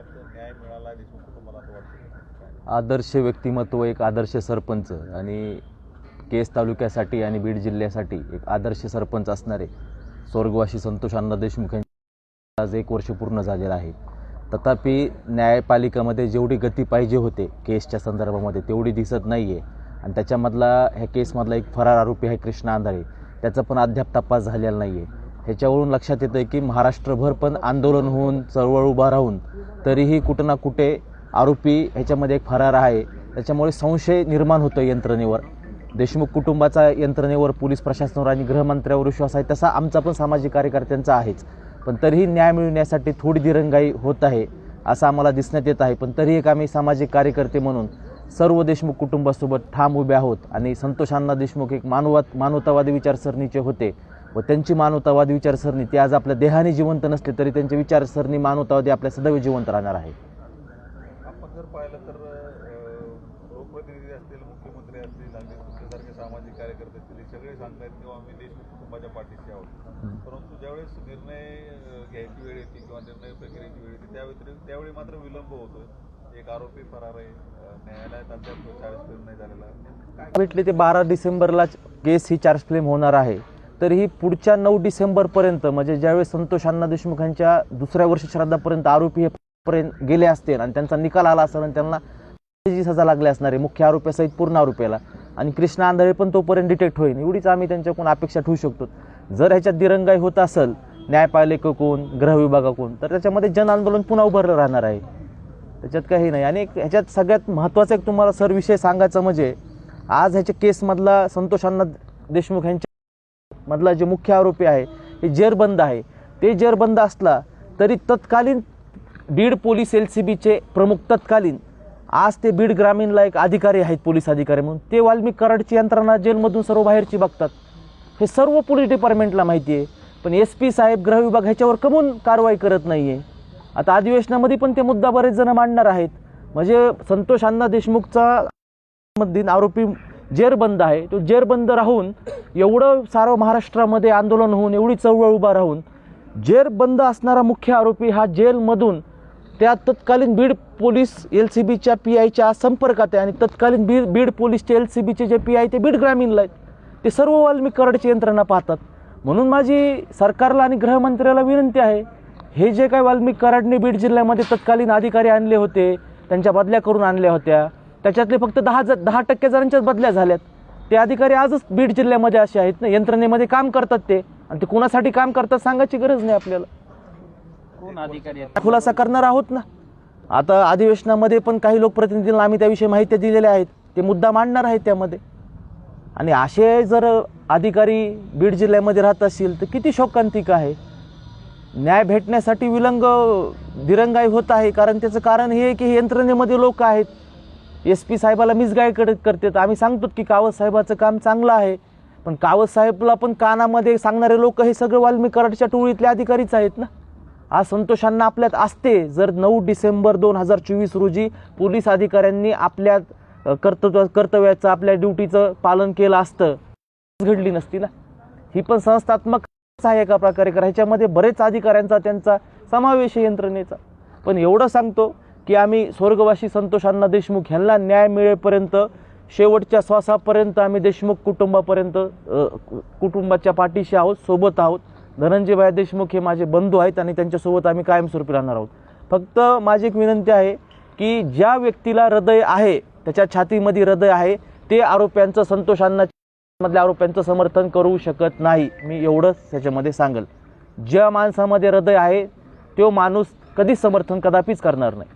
न्याय मिळाला देशमुख कुटुंबाला असं वाटतं आदर्श व्यक्तिमत्व एक आदर्श सरपंच आणि केस तालुक्यासाठी आणि बीड जिल्ह्यासाठी एक आदर्श सरपंच असणारे स्वर्गवासी संतोष अण्णा देशमुख यांचे आज एक वर्ष पूर्ण झालेलं आहे. तथापि न्यायपालिकामध्ये जेवढी गती पाहिजे होते केसच्या संदर्भामध्ये तेवढी दिसत नाही आहे आणि त्याच्यामधला ह्या केसमधला एक फरार आरोपी आहे कृष्णा आंधळे. त्याचा पण अद्याप तपास झालेला नाही आहे ह्याच्यावरून लक्षात येतं की महाराष्ट्रभर पण आंदोलन होऊन चळवळ उभा राहून तरीही कुठं ना कुठे आरोपी ह्याच्यामध्ये एक फरार आहे. त्याच्यामुळे संशय निर्माण होतो यंत्रणेवर. देशमुख कुटुंबाचा यंत्रणेवर पोलीस प्रशासनावर आणि गृहमंत्र्यावर विश्वास आहे तसा आमचा पण सामाजिक कार्यकर्त्यांचा आहेच. पण तरीही न्याय मिळवण्यासाठी थोडी दिरंगाई होत आहे असं आम्हाला दिसण्यात येत आहे. पण तरी एक आम्ही सामाजिक कार्यकर्ते म्हणून सर्व देशमुख कुटुंबासोबत ठाम उभे आहोत आणि संतोषांना देशमुख एक मानवात मानवतावादी विचारसरणीचे होते. व त्यांची मानवतावादी विचारसरणी ती आज आपल्या देहाने जिवंत नसले तरी त्यांची विचारसरणी मानवतावादी आपल्या सदैव जिवंत राहणार आहे. आपण जर पाहिलं तर लोकप्रतिनिधी असतील मुख्यमंत्री असतील तुमच्यासारखे सामाजिक कार्यकर्ते असतील सगळे सांगतायत किंवा आम्ही देशमुख कुटुंबाच्या पाठीशी आहोत. परंतु ज्यावेळेस निर्णय घ्यायची वेळ येते किंवा निर्णय प्रक्रियेची वेळ येते त्यावेळी त्यावेळी मात्र विलंब होतोय. एक आरोपी फरार आहे न्यायालयात अद्याप फेर नाही झालेला. भेटले ते बारा डिसेंबरला केस ही चार्ज क्लेम होणार आहे. तर ही पुढच्या नऊ डिसेंबरपर्यंत म्हणजे ज्यावेळेस संतोष अण्णा देशमुखांच्या दुसऱ्या वर्षी श्राद्धापर्यंत आरोपी हे पर्यंत गेले असतील आणि त्यांचा निकाल आला असेल आणि त्यांना जी सजा लागली असणार आहे मुख्य आरोपीसहित पूर्ण आरोपीला. आणि कृष्णा आंधळे पण तोपर्यंत डिटेक्ट होईल. एवढीच आम्ही त्यांच्याकडून अपेक्षा ठेवू शकतो. जर ह्याच्यात दिरंगाई होत असेल न्यायपालिकेकडून गृहविभागाकडून तर त्याच्यामध्ये जन आंदोलन पुन्हा उभारलं राहणार आहे. त्याच्यात काही नाही. आणि एक ह्याच्यात सगळ्यात महत्त्वाचा एक तुम्हाला सर विषय सांगायचा म्हणजे आज ह्याच्या केसमधला संतोष अण्णा देशमुख यांच्या मधला जे मुख्य आरोपी आहे हे जेरबंद आहे. ते जेरबंद असला तरी तत्कालीन बीड पोलीस एल सी बीचे प्रमुख तत्कालीन आज ते बीड ग्रामीणला एक अधिकारी आहेत पोलीस अधिकारी म्हणून. ते वाल्मिक कराडची यंत्रणा जेलमधून सर्व बाहेरची बघतात. हे सर्व पोलीस डिपार्टमेंटला माहिती आहे. पण एस पी साहेब गृह विभाग ह्याच्यावर कमून कारवाई करत नाही आहे आता अधिवेशनामध्ये पण ते मुद्दा बरेच जण मांडणार आहेत. म्हणजे संतोष अण्णा देशमुखचा मधील आरोपी जेरबंद आहे. तो जेरबंद राहून एवढं सारं महाराष्ट्रामध्ये आंदोलन होऊन एवढी चळवळ उभा राहून जेरबंद असणारा मुख्य आरोपी हा जेलमधून त्या तत्कालीन बीड पोलीस एल सी बीच्या पी आयच्या संपर्कात आहे आणि तत्कालीन बीड बीड पोलीसचे एल सी बीचे जे पी आय ते बीड ग्रामीणला आहेत ते सर्व वाल्मिक कराडची यंत्रणा पाहतात. म्हणून माझी सरकारला आणि गृहमंत्र्याला विनंती आहे हे जे काही वाल्मिक कराडने बीड जिल्ह्यामध्ये तत्कालीन अधिकारी आणले होते त्यांच्या बदल्या करून आणल्या होत्या त्याच्यातले फक्त दहा ज दहा टक्के जणांच्याच बदल्या झाल्यात. ते अधिकारी आजच बीड जिल्ह्यामध्ये असे आहेत ना यंत्रणेमध्ये काम करतात ते. आणि ते कुणासाठी काम करतात सांगायची गरज नाही आपल्याला. कोण अधिकारी खुलासा करणार आहोत ना. आता अधिवेशनामध्ये पण काही लोकप्रतिनिधींना आम्ही त्याविषयी माहिती दिलेल्या आहेत. ते मुद्दा मांडणार आहेत त्यामध्ये. आणि असे जर अधिकारी बीड जिल्ह्यामध्ये राहत असतील तर किती शोकांतिक आहे. न्याय भेटण्यासाठी विलंग दिरंगाई होत आहे. कारण त्याचं कारण हे आहे की हे यंत्रणेमध्ये लोक आहेत. एस पी साहेबाला मिसगाईड कर करतात आम्ही सांगतो की कावत साहेबाचं काम चांगलं आहे. पण कावत साहेबला पण कानामध्ये सांगणारे लोक हे सगळे वाल्मिक कराडच्या टोळीतले अधिकारीच आहेत ना? आज संतोषांना आपल्यात असते. जर नऊ डिसेंबर दोन हजार चोवीस रोजी पोलीस अधिकाऱ्यांनी आपल्या कर्तव्य कर्तव्याचं आपल्या ड्युटीचं पालन केलं असतं घडली नसती ना? ही पण संस्थात्मक आहे एका प्रकारे. ह्याच्यामध्ये बरेच अधिकाऱ्यांचा त्यांचा समावेश आहे यंत्रणेचा. पण एवढं सांगतो की आम्ही स्वर्गवासी संतोष अण्णा देशमुख ह्यांना न्याय मिळेपर्यंत शेवटच्या श्वासापर्यंत आम्ही देशमुख कुटुंबापर्यंत कुटुंबाच्या पाठीशी आहोत सोबत आहोत. धनंजयभाई देशमुख हे माझे बंधू आहेत आणि त्यांच्यासोबत आम्ही कायमस्वरूपी राहणार आहोत. फक्त माझी एक विनंती आहे की ज्या व्यक्तीला हृदय आहे त्याच्या छातीमध्ये हृदय आहे ते आरोप्यांचं संतोष अण्णा मधल्या आरोप्यांचं समर्थन करू शकत नाही. मी एवढंच त्याच्यामध्ये सांगेल. ज्या माणसामध्ये हृदय आहे तो माणूस कधीच समर्थन कदापिच करणार नाही.